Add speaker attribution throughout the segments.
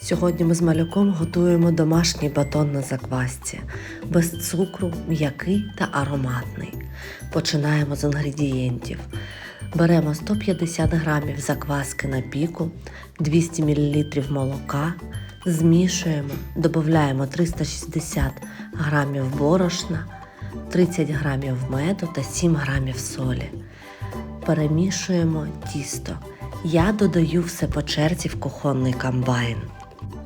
Speaker 1: Сьогодні ми з малюком готуємо домашній батон на заквасці, без цукру, м'який та ароматний. Починаємо з інгредієнтів. Беремо 150 грамів закваски на піку, 200 мл молока, змішуємо, додаємо 360 грамів борошна, 30 грамів меду та 7 грамів солі. Перемішуємо тісто. Я додаю все по черзі в кухонний комбайн.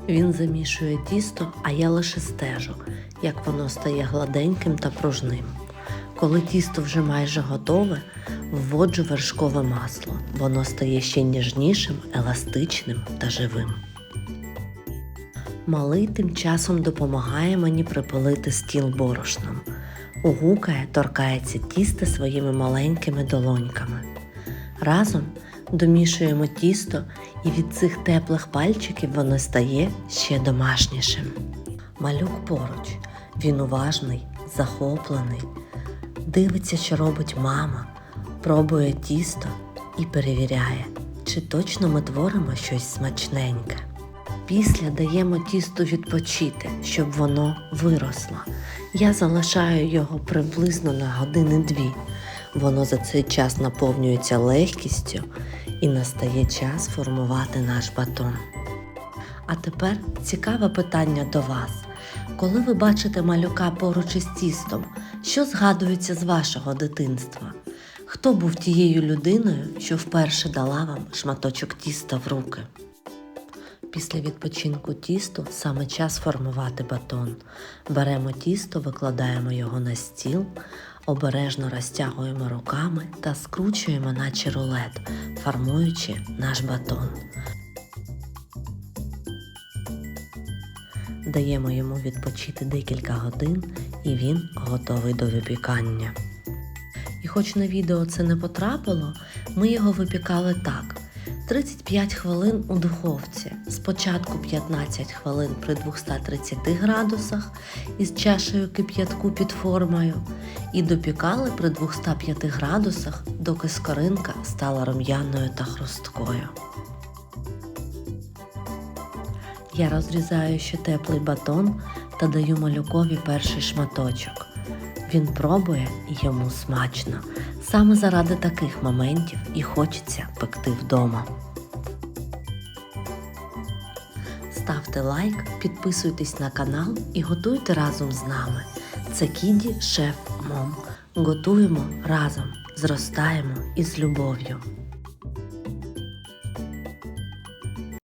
Speaker 1: Він замішує тісто, а я лише стежу, як воно стає гладеньким та пружним. Коли тісто вже майже готове, вводжу вершкове масло. Воно стає ще ніжнішим, еластичним та живим. Малий тим часом допомагає мені припилити стіл борошном. Угукає, торкається тіста своїми маленькими долоньками. Разом домішуємо тісто, і від цих теплих пальчиків воно стає ще домашнішим. Малюк поруч, він уважний, захоплений, дивиться, що робить мама, пробує тісто і перевіряє, чи точно ми творимо щось смачненьке. Після даємо тісту відпочити, щоб воно виросло. Я залишаю його приблизно на години дві. Воно за цей час наповнюється легкістю і настає час формувати наш батон. А тепер цікаве питання до вас. Коли ви бачите малюка поруч із тістом, що згадується з вашого дитинства? Хто був тією людиною, що вперше дала вам шматочок тіста в руки? Після відпочинку тісту саме час формувати батон. Беремо тісто, викладаємо його на стіл, обережно розтягуємо руками та скручуємо, наче рулет, формуючи наш батон. Даємо йому відпочити декілька годин і він готовий до випікання. І хоч на відео це не потрапило, ми його випікали так. 35 хвилин у духовці. Спочатку 15 хвилин при 230 градусах із чашею кип'ятку під формою і допікали при 205 градусах, доки скоринка стала рум'яною та хрусткою. Я розрізаю ще теплий батон та даю малюкові перший шматочок. Він пробує і йому смачно. Саме заради таких моментів і хочеться пекти вдома. Ставте лайк, підписуйтесь на канал і готуйте разом з нами. Це Кіді Шеф Мом. Готуємо разом, зростаємо із любов'ю.